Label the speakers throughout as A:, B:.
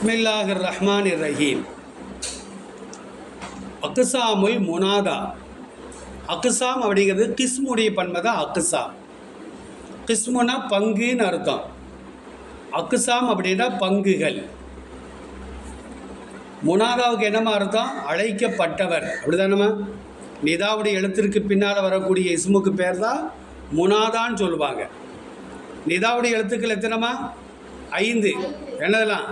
A: பிஸ்மில்லாஹ் ரஹ்மான் ரஹீம் அக்குசாமுல் முனாதா. அக்குசாம் அப்படிங்கிறது கிஸ்முடைய பன்மை தான் அக்குசாம். கிஸ்முனா பங்குன்னு அர்த்தம். அக்குசாம் அப்படின்னா பங்குகள். முனாதாவுக்கு என்னமா அர்த்தம்? அழைக்கப்பட்டவர். அப்படிதானம்மா நிதாவுடைய எழுத்திற்கு பின்னால் வரக்கூடிய இஸ்முக்கு பேர் தான் முனாதான்னு சொல்லுவாங்க. நிதாவுடைய எழுத்துக்கள் எத்தனைமா ஐந்து. என்னதெல்லாம்?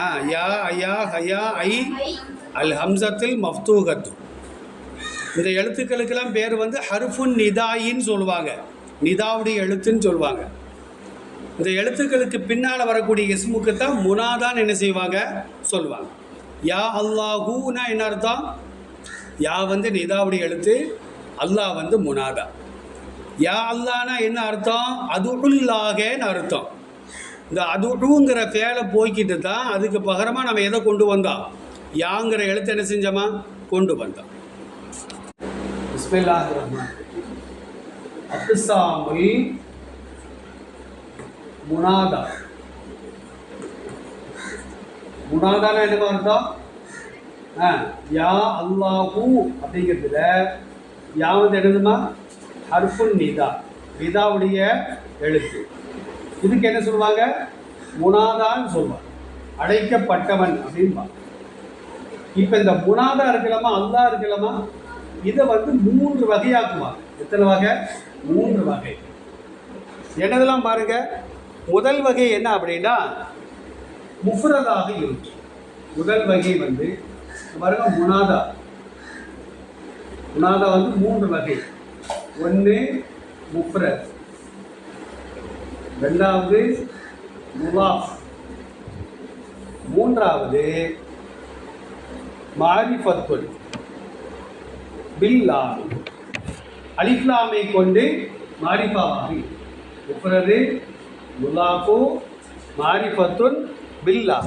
A: ஆ யா ஐயா ஹயா ஐ. அல் ஹம்சத்தில் மஃப்தூகத்து இந்த எழுத்துக்களுக்கெல்லாம் பேர் வந்து ஹர்ஃபுன் நிதாயின்னு சொல்லுவாங்க. நிதாவுடைய எழுத்துன்னு சொல்லுவாங்க. இந்த எழுத்துக்களுக்கு பின்னால் வரக்கூடிய இஸ்முக்கு தான் முனாதான் என்ன செய்வாங்க? சொல்லுவாங்க. யா அல்லாஹூனா என்ன அர்த்தம்? யா வந்து நிதாவுடைய எழுத்து அல்லாஹ் வந்து முனாதா யா அல்லானா என்ன அர்த்தம்? அதுல்லாகன்னு அர்த்தம். இந்த அதுடுங்கிற ஃபேலை போய்கிட்டு தான் அதுக்கு பகரமாக நம்ம எதை கொண்டு வந்தோம் யாங்கிற எழுத்து என்ன செஞ்சோமா? கொண்டு வந்தோம் பிஸ்மில்லாஹ் முனாதா. முனாதான என்ன அர்த்தம் ஆ யா அல்லாஹூ அப்படிங்கிறதுல யா வந்து என்னதுமா? ஹர்ஃபுல் நிதா. நிதாவுடைய எழுத்து. இதுக்கு என்ன சொல்லுவாங்க? முனாதான்னு சொல்லுவாங்க. அழைக்கப்பட்டவன் அப்படின்பாங்க இப்போ இந்த முனாதா இருக்கலாமா அல்லா இருக்கலாமா? இதை வந்து மூன்று வகையாக்குவாங்க. எத்தனை வகை? மூன்று வகை. என்னதெல்லாம் பாருங்க? முதல் வகை என்ன அப்படின்னா முஃப்ரதாக இருக்கு முதல் வகை வந்து பாருங்க முனாதா. முனாதா வந்து மூன்று வகை. ஒன்று முஃப்ரத். ரெண்டாவது முலாஃப். மூன்றாவது மாரிஃபத்துல். பில்லா. அலிஃப்லாமை கொண்டு மாரிஃபாவாகி. முஃப்ரது முலாஃபு மாரிஃபத்துல் பில்லா.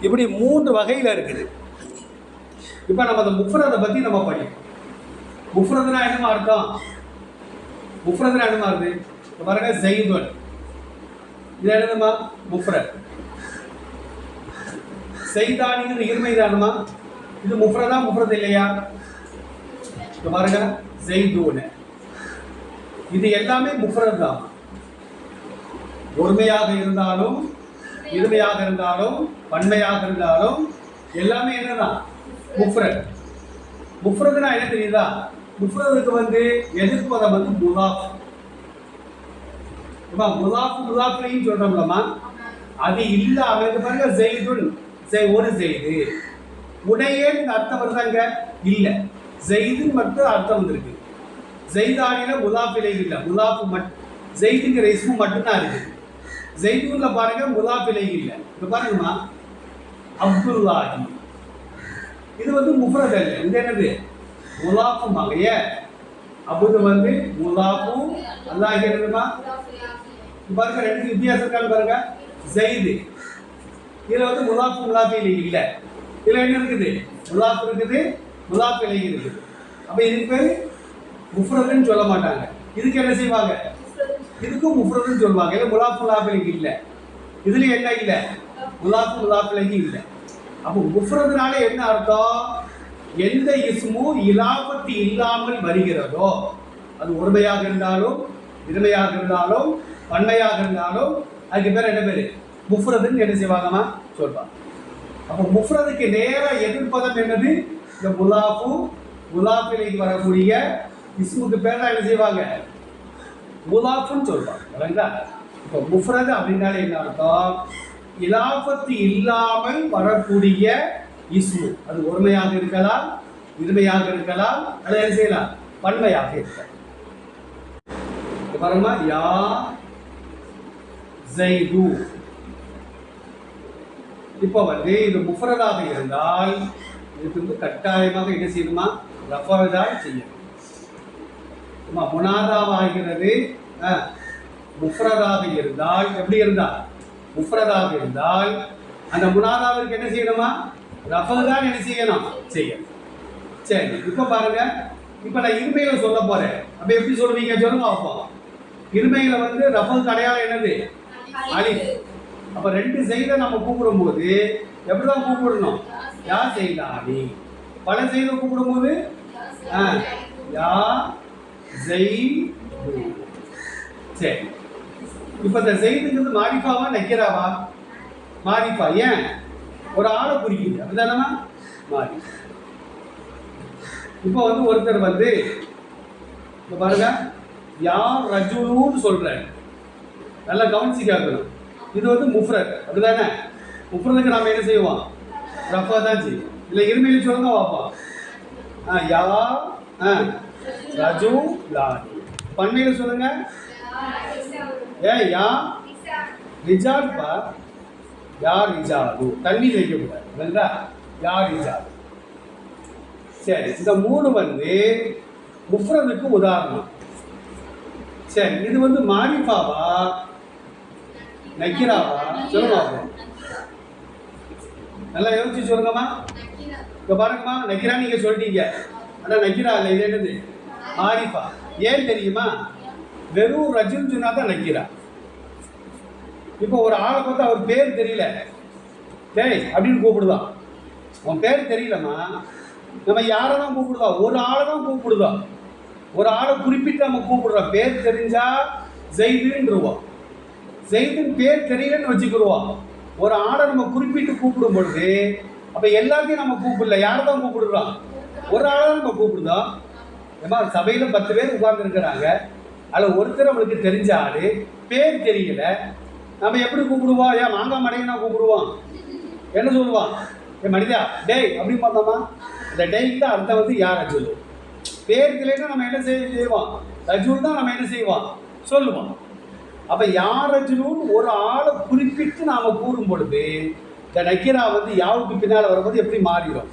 A: இப்படி மூன்று வகையில் இருக்குது. இப்போ நம்ம அந்த முஃப்ரதை பற்றி நம்ம படிப்போம். முஃப்ரதுனா என்னமா அர்த்தம்? முஃப்ரதுனா என்னமா இருக்கு இப்ப பாருங்க ஜெயிதுன் இது என்னதுமா முஃப்ரத். செய்தானிங்கிறது இருமைதானமா இது முஃப்ரதா முஃப்ரத் இல்லையா? இப்ப பாருங்க ஜெய்தூன் இது எல்லாமே முஃப்ரத் தான். ஒருமையாக இருந்தாலும் இருமையாக இருந்தாலும் பன்மையாக இருந்தாலும் எல்லாமே என்னதான்? முஃப்ரத். முஃப்ரத்னா என்ன தெரியுதா? முஃப்ரதுக்கு வந்து எதிர்ப்பதம் வந்து முலாஃப். இப்போ முலாஃப் முலாஃப்லையும் சொல்கிறோம்லம்மா அது இல்லாம இது பாருங்க ஜெய்துன் ஜெய் ஒரு ஜெய்து. உடையேன்னு அர்த்தம் வருதாங்க? இல்லை. ஜெய்துன்னு மட்டும் அர்த்தம் வந்திருக்கு. ஜெய்தானில முலாஃபிலை இல்லை முலாஃபு மட் ஜெய்துங்கிற இஸ்மு மட்டும்தான் இருக்கு ஜெய்தூன்ல பாருங்க முலாஃபிலை இல்லை. இப்போ பாருங்கம்மா. அப்துல்லாஹி. இது வந்து முஃபரத் அல்ல. இது என்னது? முலாஃபு மகைய அபுது வந்து முலாஃபு அல்லாஹ் என்னதுமா பாருங்க ரெண்டு வித்தியாசம் இருக்கான்னு பாருங்க. ஜெயிது. இதுல வந்து முலாஃபு முலாஃபிலை இல்லை. இதுல என்ன இருக்குது? முலாஃப் இருக்குது முலாஃபிலை இருக்குது. அப்ப இதுக்கு பேர் முஃப்ரதுன்னு சொல்ல மாட்டாங்க. இதுக்கு என்ன செய்வாங்க? இதுக்கும் முஃப்ரதுன்னு சொல்லுவாங்க. இல்லை முலாப்பு முலாஃபிலைக்கு இல்லை. இதுல என்ன இல்லை? முலாஃபு முலாஃபிலைக்கு இல்லை. அப்போ முஃப்ரதுனால என்ன அர்த்தம்? எந்த இஸ்மும் இலாபத்து இல்லாமல் வருகிறதோ அது ஒருமையாக இருந்தாலும் இருமையாக இருந்தாலும் பன்மையாக இருந்தாலும் அதுக்கு பேர் என்ன பேர்? முஃப்ரதுன்னு என்ன செய்வாங்கம்மா? சொல்வாங்க. அப்போ முஃப்ரதுக்கு நேராக எதிர்ப்பதம் என்னது? இந்த முலாஃபு முலாஃபிலைக்கு வரக்கூடிய இஸ்முக்கு பேர் தான் என்ன செய்வாங்க? முலாஃபுன்னு சொல்வாங்க இல்லைங்களா இப்போ முஃப்ரது அப்படின்னாலே என்ன அர்த்தம்? இலாபத்து இல்லாமல் வரக்கூடிய இஸ்மு அது ஒருமையாக இருக்கலாம் இருமையாக இருக்கலாம் அதை என்ன செய்யலாம்? பன்மையாக இருக்கலாம். இப்ப யா ஜெய்து இப்போ வந்து இது முஃபரதாக இருந்தால் இதுக்கு வந்து கட்டாயமாக என்ன செய்யணுமா? ரஃபரதாய் செய்யணும். ஆமா முனாதாவாகிறது முஃப்ரதாக இருந்தால் எப்படி இருந்தால்? முஃப்ரதாக இருந்தால் அந்த முனாதாவிற்கு என்ன செய்யணுமா? ரஃபல் தான் என்ன செய்யணும்? செய்யணும். சரி இப்போ பாருங்க. இப்போ நான் இருமையில சொல்ல போறேன். அப்ப எப்படி சொல்லுவீங்க? சொல்லுங்க அப்போ. இருமையில வந்து ரஃபல் அடையாளம் என்னது? அலிஃப் அப்ப ரெண்டு செய்த நம்ம கூப்பிடும்போது எப்படிதான் கூப்பிடணும்? யா செய்தானி பல செய்த கூப்பிடும்போது? ஆ, யா ஜெய் சரி. இப்போ இந்த செய்துங்கிறது மாரிஃபாவா நக்கிராவா? மாரிஃபா. ஏன்? ஒரு ஆளை குறிக்குது. அப்படிதானமா மாறி. இப்போ வந்து ஒருத்தர் வந்து இப்ப பாருங்க யார் ரஜுலுன்னு சொல்றாரு. நல்லா கவனிச்சு கேட்கணும். இது வந்து முஃப்ரத். அப்படிதானே? முஃப்ரதுக்கு நாம என்ன செய்வோம்? ரஃபா தான் செய்வோம். இல்லை இருமையில சொல்லுங்க பார்ப்போம் ஆ யா ஆ ரஜு லானி பன்மையில சொல்லுங்க ஏ யா ரிஜால் பா யார் இஜாது? தண்ணி வைக்கக்கூடாது இல்லைங்களா யார் ரிஜால் சரி இந்த மூணு வந்து முஃப்ரதுக்கு உதாரணம். சரி இது வந்து மாரிஃபாவா? நக்கிராவா? சொல்லுங்க நல்லா யோசிச்சு சொல்லுங்கம்மா. இப்போ பாருங்கம்மா நக்கிரா நீங்க சொல்லிட்டீங்க. ஆனால் நக்கிரா இல்லை இது என்னது? மாரிஃபா. ஏன் தெரியுமா? வெறும் ரஜுன்னு சொன்னா தான் நக்கிரா. இப்போ ஒரு ஆளை பார்த்தா அவர் பேர் தெரியல. டேய் அப்படின்னு கூப்பிடுதான் உன் பேர் தெரியலம்மா. நம்ம யாரை தான் கூப்பிடுதா? ஒரு ஆளை தான் கூப்பிடுதா? ஒரு ஆளை குறிப்பிட்டு நம்ம கூப்பிடுறோம். பேர் தெரிஞ்சா ஜெய்துன்றோம் ஜெய்துன்னு பேர் தெரியலன்னு வச்சுக்கிடுவோம். ஒரு ஆளை நம்ம குறிப்பிட்டு கூப்பிடும் பொழுது அப்போ எல்லாத்தையும் நம்ம கூப்பிடல. யாரை தான் கூப்பிடுறோம்? ஒரு ஆளை தான் நம்ம கூப்பிடுதோம் ஏமா சபையில் பத்து பேர் உட்கார்ந்துருக்கிறாங்க. அதில் ஒருத்தர் நம்மளுக்கு தெரிஞ்ச ஆள் பேர் தெரியல. நம்ம எப்படி கூப்பிடுவோம் ஏன் மாங்காய் மடையனா கூப்பிடுவோம் என்ன சொல்லுவான் ஏ மனிதா டேய் அப்படின்னு பார்த்தோமா? இந்த டெய்க்கு தான் அர்த்தம் வந்து யார் ரஜுல் பேர் இல்லைன்னா நம்ம என்ன செய்ய செய்வோம் ரஜுல் தான் நம்ம என்ன செய்வோம் சொல்லுவோம் அப்போ யார் ரஜுலுன்னு ஒரு ஆளை குறிப்பிட்டு நாம் கூறும் பொழுது இந்த நக்கீரா வந்து யாவுக்கு பின்னால் வரும்போது எப்படி மாறிடும்?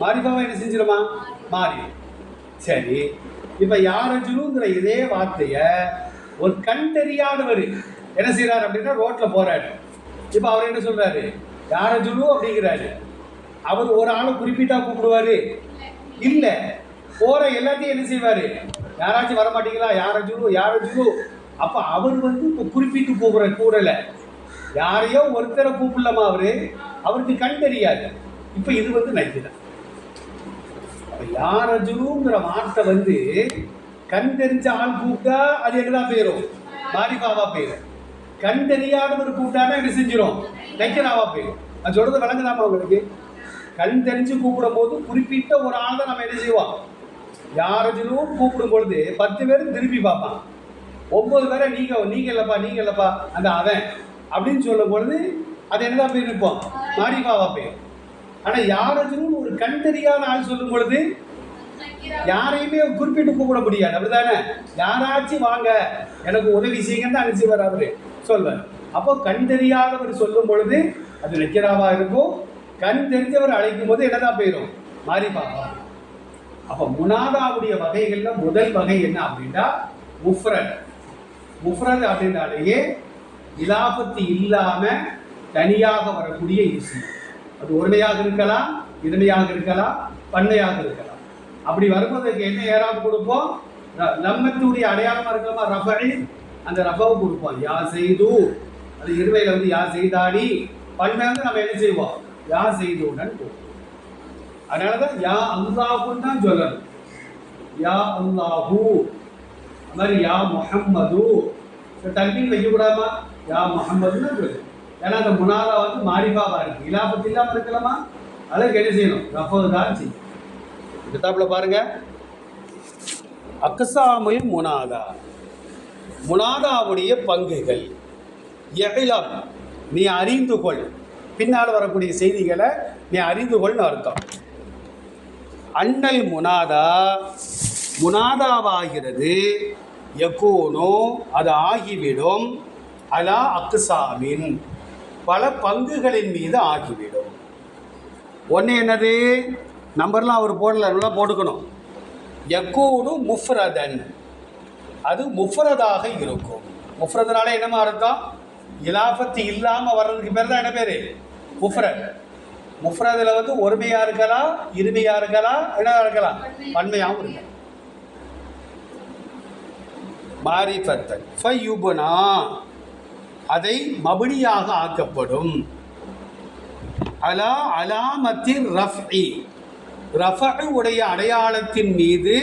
A: மாறிப்பாவா என்ன செஞ்சிருமா? மாறிடும். சரி இப்போ யார் ரஜுலுங்கிற இதே வார்த்தையை ஒரு கண் தெரியாதவர் என்ன செய்கிறார் அப்படின்னா ரோட்டில் போகிறாரு இப்போ அவர் என்ன சொல்கிறாரு யாரை ஜுலு அப்படிங்கிறாரு. அவர் ஒரு ஆளை குறிப்பிட்டா கூப்பிடுவாரு. இல்லை போகிற எல்லாத்தையும் என்ன செய்வாரு? யாராச்சும் வர மாட்டீங்களா யார ஜுலு யாரை ஜுலு அப்போ அவர் வந்து இப்போ குறிப்பிட்டு கூப்பிடுற கூடலை. யாரையோ ஒருத்தரை கூப்பிடலாமா அவரு? அவருக்கு கண் தெரியாது. இப்போ இது வந்து நைக்குதான் தான் யார் ஜுலுங்கிற வார்த்தை வந்து கண் தெரிஞ்ச ஆள் கூப்பிட்டா அது என்னதான் போயிடும் மாரிபாவா போயிடும் கண் தெரியாதவர் கூப்பிட்டானா என்ன செஞ்சிடும் நைக்கராவா போயிடும் அது சொல்றது விளங்குதாமா உங்களுக்கு? கண் தெரிஞ்சு கூப்பிடும் போது குறிப்பிட்ட ஒரு ஆள் தான் நம்ம என்ன செய்வோம்? யாரஜிலும் கூப்பிடும் பொழுது பத்து பேரும் திருப்பி பார்ப்பான். ஒன்பது பேரை நீங்க நீங்க இல்லப்பா நீங்க இல்லப்பா அந்த அவன் அப்படின்னு சொல்லும் பொழுது அது என்னதான் போய் நிற்போம்? மாரிபாவா போயிடும் ஆனா யாரஜிலும் ஒரு கண் தெரியாத ஆள் சொல்லும் பொழுது யாரையுமே குறிப்பிட்டு கூப்பிட முடியாது. அப்படிதானே யாராச்சும் வாங்க எனக்கு உதவி செய்யுங்கன்னு அனுப்பிச்சு வர அவரு. சொல்வார் அப்போ கண் தெரியாதவர் சொல்லும் பொழுது அது நக்கிராவா இருக்கும்? கண் தெரிஞ்சவர் அழைக்கும் போது என்னதான் போயிடும் மாறி பார்ப்பார் அப்போ முனாதாவுடைய வகைகளில் முதல் வகை என்ன அப்படின்னா முஃப்ரத் முஃப்ரத் அப்படின்னாலேயே இலாபத்து இல்லாமல் தனியாக வரக்கூடிய இசை. அது ஒருமையாக இருக்கலாம் இருமையாக இருக்கலாம் பண்ணையாக இருக்கலாம். அப்படி வரும்போதுக்கு என்ன ஏறாமல் கொடுப்போம்? ர- லம்மத்துடைய அடையாளமா இருக்கலாமா? ரஃபை. அந்த ரஃபாவை கொடுப்போம் யா செய்து அது இருவையில் வந்து யா செய்தாடி பண்ணை வந்து நம்ம என்ன செய்வோம்? யா செய்துடன் கொடுப்போம் அதனாலதான் யா அல்லாஹுன்னு தான் சொல்லணும். யா அல்லாஹு. அது மாதிரி யா முஹம்மது. தண்ணி வைக்கக்கூடாமா யா முஹம்மதுன்னு சொல்லு ஏன்னா அந்த முனாதா வந்து மாரிபாவா இருக்கு. இலாபத்து இல்லாமல் இருக்கலாமா? அதுக்கு என்ன செய்யணும்? ரஃபது தான் செய்யும் கிதாப்ல பாருங்க. அக்கசாமையும் முனாதா. முனாதாவுடைய பங்குகள். எழிலம் நீ அறிந்து கொள். பின்னால் வரக்கூடிய செய்திகளை நீ அறிந்து கொள்னு அர்த்தம். அண்ணல் முனாதா முனாதாவாகிறது. யகூனோ அது ஆகிவிடும். அலா அக்குசாமின் பல பங்குகளின் மீது ஆகிவிடும். ஒன்று என்னது? நம்பர்லாம் அவர் போடல நல்லா போட்டுக்கணும். எக்கோனு முஃப்ரதன். அது முஃப்ரதாக இருக்கும். முஃப்ரதுனால என்னமா அர்த்தம் இலாபத்து இல்லாமல் வர்றதுக்கு பேர் தான் என்ன பேர்? முஃப்ரத். முஃப்ரதில் வந்து ஒருமையாக இருக்கலாம் இருமையாக இருக்கலாம் என்னவா இருக்கலாம் பன்மையாகவும் இருக்கலாம் மாரிஃபத்தன் ஃபயுபுனா அதை மபுனியாக ஆக்கப்படும். அலா அலாமத்தின் ரஃப்இ ரஃபு உடைய அடையாளத்தின் மீது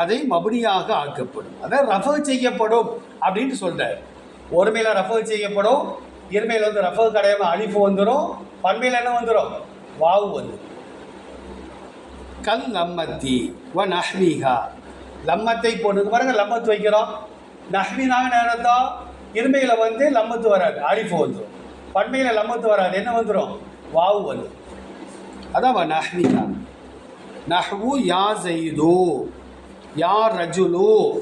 A: அதை மபுனியாக ஆக்கப்படும். அதான் ரஃபர் செய்யப்படும் அப்படின்னு சொல்கிறார் ஒருமையில் ரஃபர் செய்யப்படும் இருமையில் வந்து ரஃபர் கிடையாமல் அழிப்பு வந்துடும் பன்மையில் என்ன வந்துடும் வாவு வந்துடும் கல் லம்மத்தி வ நஹ்விகா லம்மத்தை போட்டு பாருங்க லம்மத்து வைக்கிறோம். நஹ்வினாக நேரத்தம் இருமையில் வந்து லம்மத்து வராது அழிப்பு வந்துடும் பன்மையில் லம்மத்து வராது என்ன வந்துடும் வாவு வந்துடும் அதான் வ நஹ்விஹா நஹ்வு யா செய்தோ யார் ரஜுலு?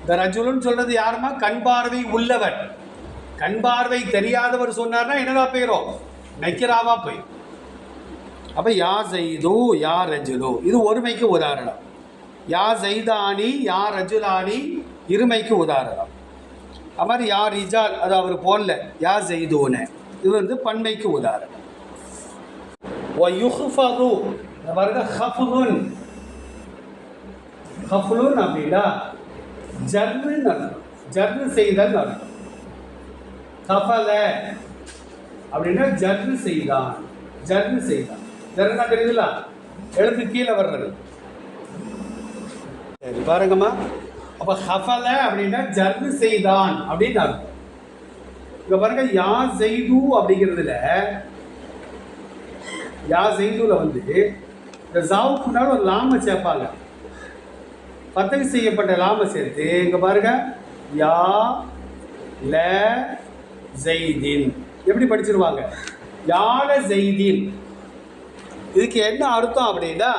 A: இந்த ரஜுலுன்னு சொல்றது யாருமா? கண் பார்வை உள்ளவர் கண் பார்வை தெரியாதவர் சொன்னார்னா என்னடா போயிடும் நக்கிராவா போயிடும் அப்போ யா ஜெய்து யா ரஜுலு. இது ஒருமைக்கு உதாரணம். யா ஜெய்தானி யா ரஜுலானி இருமைக்கு உதாரணம். அவர் யா ரிஜால் அது அவர் போடல யா ஜெய்தூன. இது வந்து பன்மைக்கு உதாரணம். ஒ யுஹ்ஃபது இந்த ஹஃபுலுன் அப்படின்னா ஜர்னு அர்த்தம் ஜர்னு செய்தல் அர்த்தம் கஃபல அப்படின்னா ஜர்னு செய்தான் ஜர்னு செய்தான். ஜர்னா தெரியுதுல? எழுத்து கீழே வர்றது. சரி பாருங்கம்மா. அப்ப ஹஃபல அப்படின்னா ஜர்னு செய்தான் அப்படின்னு அர்த்தம். இங்க பாருங்க யா செய்து அப்படிங்கிறதுல யா செய்துல வந்து இந்த ஜாவுக்கு ஒரு லாம சேர்ப்பாங்க. பத்தகு செய்யப்பட்ட லாம சேர்த்து இங்க பாருங்க. யா ல ஜெய்தீன். எப்படி படிச்சிருவாங்க? யால ஜெய்தீன். இதுக்கு என்ன அர்த்தம் அப்படின்னா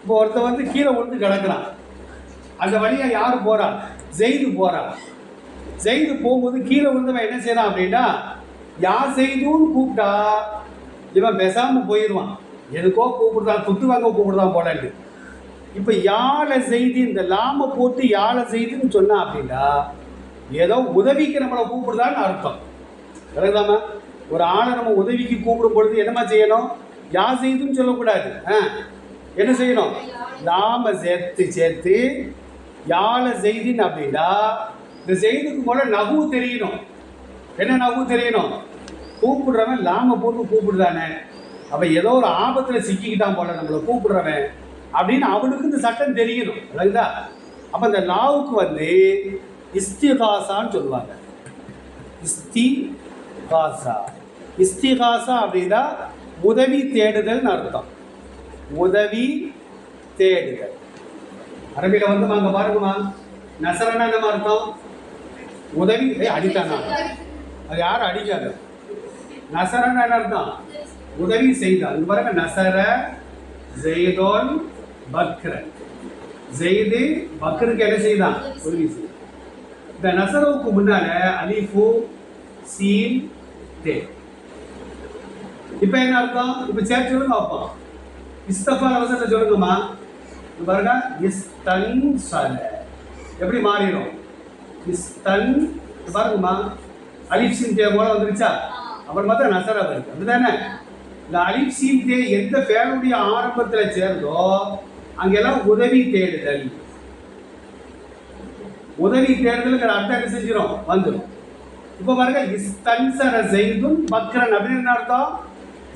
A: இப்போ ஒருத்தன் வந்து கீழே விழுந்து கிடக்குறான். அந்த வழியா யார் போறா? ஜெய்து போறா. ஜெய்து போகும்போது கீழே விழுந்தவன் என்ன செய்யறான் அப்படின்னா யா செய்துன்னு கூப்பிட்டா இவன் பேசாம போயிடுவான். எதுக்கோ கூப்பிடுதான் துட்டு வாங்க கூப்பிடுதான் போலான்ட்டு இப்போ யாழை செய்தி இந்த லாம போட்டு யாழை செய்துன்னு சொன்னா அப்படின்னா ஏதோ உதவிக்கு நம்மளை கூப்பிடுதான்னு அர்த்தம். விளங்குதாமா ஒரு ஆளை நம்ம உதவிக்கு கூப்பிடும் பொழுது என்னமா செய்யணும்? யா செய்துன்னு சொல்லக்கூடாது. ஆ என்ன செய்யணும்? லாம சேர்த்து சேர்த்து யாழை செய்தின்னு அப்படின்னா இந்த செய்திக்கு போல நகு தெரியணும். என்ன நகு தெரியணும்? கூப்பிடுறவன் லாம போட்டு கூப்பிடுதானே. அவன் ஏதோ ஒரு ஆபத்தில் சிக்கிக்கிட்டான் போல நம்மளை கூப்பிடுறவன். அப்படின்னு அவனுக்கு இந்த சட்டம் தெரியணும் விளங்குதா அப்போ இந்த லாவுக்கு வந்து இஸ்திகாசான்னு சொல்லுவாங்க. இஸ்திகாசா. இஸ்திகாசா அப்படின்னா உதவி தேடுதல்னு அர்த்தம். உதவி தேடுதல். அரபியில் வந்து அங்க பாருங்கம்மா. நசரனா என்ன அர்த்தம்? உதவி அடித்தானா? அது யாரும் அடிக்காது. நசரன் என்ன அர்த்தம்? உதவி செய்தார் இங்க பாருங்க நசர ஜெய்தோன் பக்ர. ஜெய்து பக்ருக்கு என்ன செய்தான் உதவி செய்தான் இந்த நசரவுக்கு முன்னால அலிஃபு சீன் தே. இப்போ என்ன அர்த்தம்? இப்போ சேர்த்து பார்ப்போம். இஸ்தஃபா அவசரத்தை சொல்லுங்கம்மா. பாருங்க. இஸ்தன் சல. எப்படி மாறிடும்? இஸ்தன் பாருங்கம்மா. அலிஃப் சீன் தே போல வந்துருச்சா? அப்புறம் பார்த்தா நசரா வருது அப்படிதானே இந்த அலிப் சீன் தே எந்த பேருடைய ஆரம்பத்தில் சேர்ந்தோ அங்கெல்லாம் உதவி தேடுதல். உதவி தேடுதல்ங்கிற அர்த்தம் என்ன செஞ்சிடும் வந்துடும் இப்போ பாருங்க இஸ்தன்சர ஜெய்துன் பக்ரன் அப்படின்னு என்ன அர்த்தம்?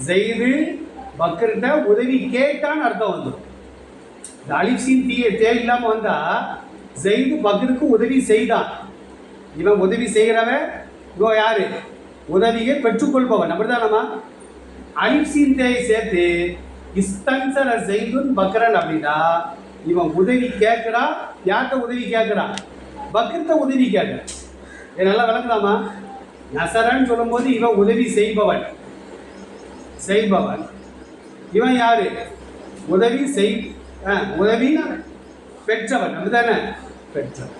A: ஜெய்து பக்ரிட்ட உதவி கேட்டான்னு அர்த்தம் வந்துடும் இந்த அலிஃப்சின் தீய தே இல்லாமல் வந்தா ஜெய்து பக்ருக்கு உதவி செய்தான். இவன் உதவி செய்கிறவன் இவன் யாரு? உதவியை பெற்றுக்கொள்பவன். அப்படிதானம்மா அலிஃப்சின் தேயை சேர்த்து இஸ்தன்சர ஜெய்துன் பக்ரன் அப்படின்னா இவன் உதவி கேட்குறான் யார்கிட்ட உதவி கேட்குறான் பக்ரத்த உதவி கேட்குறான் இது நல்லா விளக்கலாமா நசரன் சொல்லும்போது இவன் உதவி செய்பவன். செய்பவன். இவன் யாரு? உதவி செய் ஆ, உதவி பெற்றவன் அப்படிதானே பெற்றவன்.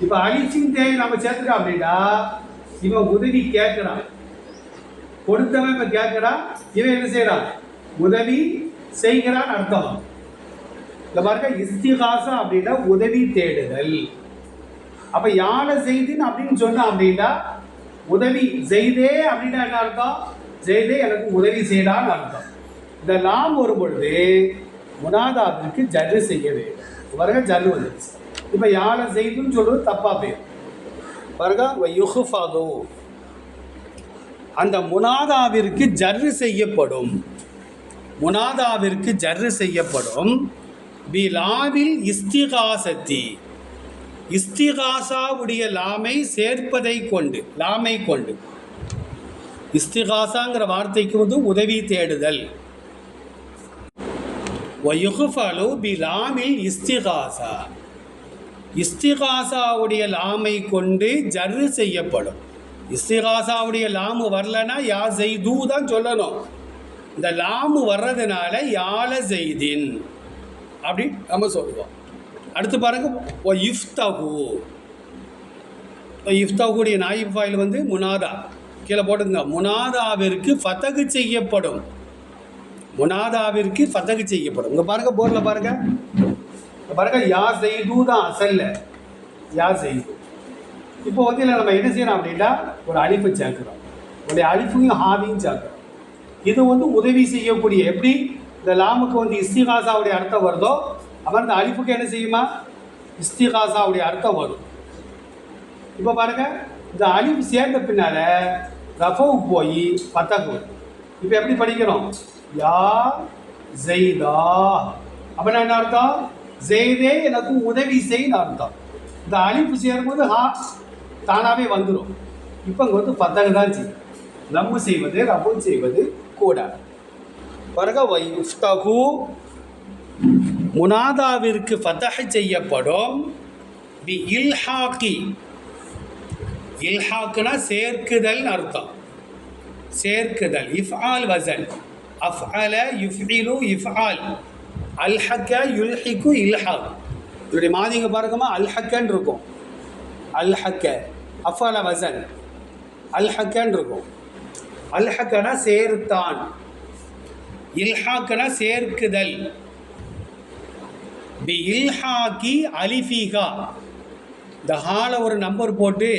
A: இப்போ அழிச்சின் தேவை நம்ம சேர்த்துட்டோம் அப்படின்னா இவன் உதவி கேட்குறான் கொடுத்தவன் இப்போ கேட்குறான் இவன் என்ன செய்கிறான் உதவி செய்கிறான் அர்த்தம். இந்த பாருங்க இஸ்திகாசா அப்படின்னா உதவி தேடுதல். அப்போ யானை செய்தின் அப்படின்னு சொன்னோம் அப்படின்னா உதவி செய்தே அப்படின்னா என்ன அர்த்தம்? செய்தே எனக்கு உதவி செய்தான்னு அர்த்தம். இந்த லாம் ஒரு பொழுது முனாதாவிற்கு ஜர்ரு செய்ய வேண்டும். பாருங்க ஜல்லு வந்துருச்சு. இப்போ யானை செய்துன்னு சொல்றது தப்பாக போயிடும் பாருங்க யுஹ்ஃபது. அந்த முனாதாவிற்கு ஜர்ரு செய்யப்படும். முனாதாவிற்கு ஜர்ரு செய்யப்படும். பி லாவில் இஸ்திகாசத்தி. இஸ்திகாசாவுடைய லாமை சேர்ப்பதை கொண்டு லாமை கொண்டு. இஸ்திகாசாங்கிற வார்த்தைக்கு வந்து உதவி தேடுதல். வயுகுஃபலு பிலாமில் இஸ்திகாசா. இஸ்திகாசாவுடைய லாமை கொண்டு ஜர்ரு செய்யப்படும். இஸ்திகாசாவுடைய லாமு வரலன்னா யா செய்து தான் சொல்லணும். இந்த லாமு வர்றதுனால யால செய்தின் அப்படி நம்ம சொல்லுவோம். அடுத்து பாருங்க ஓ இஃப்தகு இஃப்தகுடைய நாயிப் ஃபாயில் வந்து முனாதா. கீழே போட்டுங்க முனாதாவிற்கு ஃபதகு செய்யப்படும். முனாதாவிற்கு ஃபதகு செய்யப்படும். இங்கே பாருங்க போர்டில் பாருங்க. இங்க பாருங்க யா செய்து தான் அசல்ல. யா செய்து இப்போ வந்து இல்லை நம்ம என்ன செய்யறோம் அப்படின்னா ஒரு அழிப்பு சேர்க்குறோம். உடைய அழிப்பையும் ஹாவியும் சேர்க்குறோம். இது வந்து உதவி செய்யக்கூடிய எப்படி இந்த லாமுக்கு வந்து இஸ்திகாசாவுடைய அர்த்தம் வருதோ அப்போ இந்த அழிப்புக்கு என்ன செய்யுமா? இஸ்திகாசாவுடைய அர்த்தம் வரும். இப்போ பாருங்க இந்த அழிப்பு சேர்ந்த பின்னால ரஃபவு போய் பத்தகு இப்போ எப்படி படிக்கிறோம்? யா ஜெய்தா. அப்படின்னா என்ன அர்த்தம்? ஜெய்தே எனக்கு உதவி செய்ன்னு அர்த்தம். இந்த அழிப்பு சேரும்போது ஹா தானாகவே வந்துடும் இப்போ இங்கே வந்து பத்தகு தான் செய்யும். லம்மு செய்வது ரஃபு செய்வது கூட. பாருங்க வைஃப்தகு முனாதாவிற்கு ஃபதஹ் செய்யப்படும். பி இல்ஹாக்கி. இல்ஹாக்குனா சேர்க்குதல் அர்த்தம். சேர்க்குதல். இஃப்ஆல் வசன் அஃஅல யுஃபிலு இஃப்ஆல். அல்ஹக்க யுல்ஹிக்கு இல்ஹாக். இப்படி மாதிங்க பாருங்கம்மா அல்ஹக்கன்னு இருக்கும். அல்ஹக்க. அஃஅல வசன் அல்ஹக்கன்னு இருக்கும். அல்ஹக்கனா சேர்த்தான். இல்ஹாக்கனா சேர்க்குதல். பி இல்ஹாக்கி அலிஃபிகா. இந்த ஹால ஒரு நம்பர் போட்டு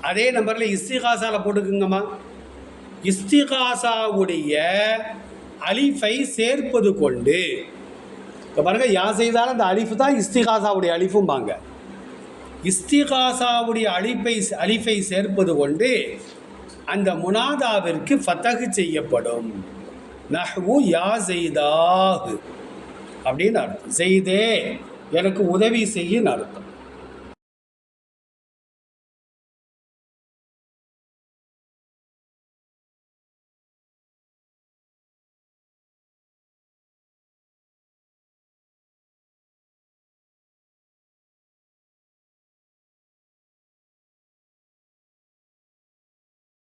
A: அதே நம்பரில் இஸ்திகாசாவில் போட்டுக்குங்கம்மா. இஸ்திகாசாவுடைய அலிஃபை சேர்ப்பது கொண்டு. இப்போ பாருங்க யா செய்தாலும் அந்த அலிஃபு தான் இஸ்திகாசாவுடைய அலிஃபும்பாங்க. இஸ்திகாசாவுடைய அலிஃபை அலிஃபை சேர்ப்பது கொண்டு அந்த முனாதாவிற்கு ஃபத்தகு செய்யப்படும். நஹ்வு யா செய்தாகு அப்படின்னு அர்த்தம். செய்தே எனக்கு உதவி செய்யுன்னு அர்த்தம்.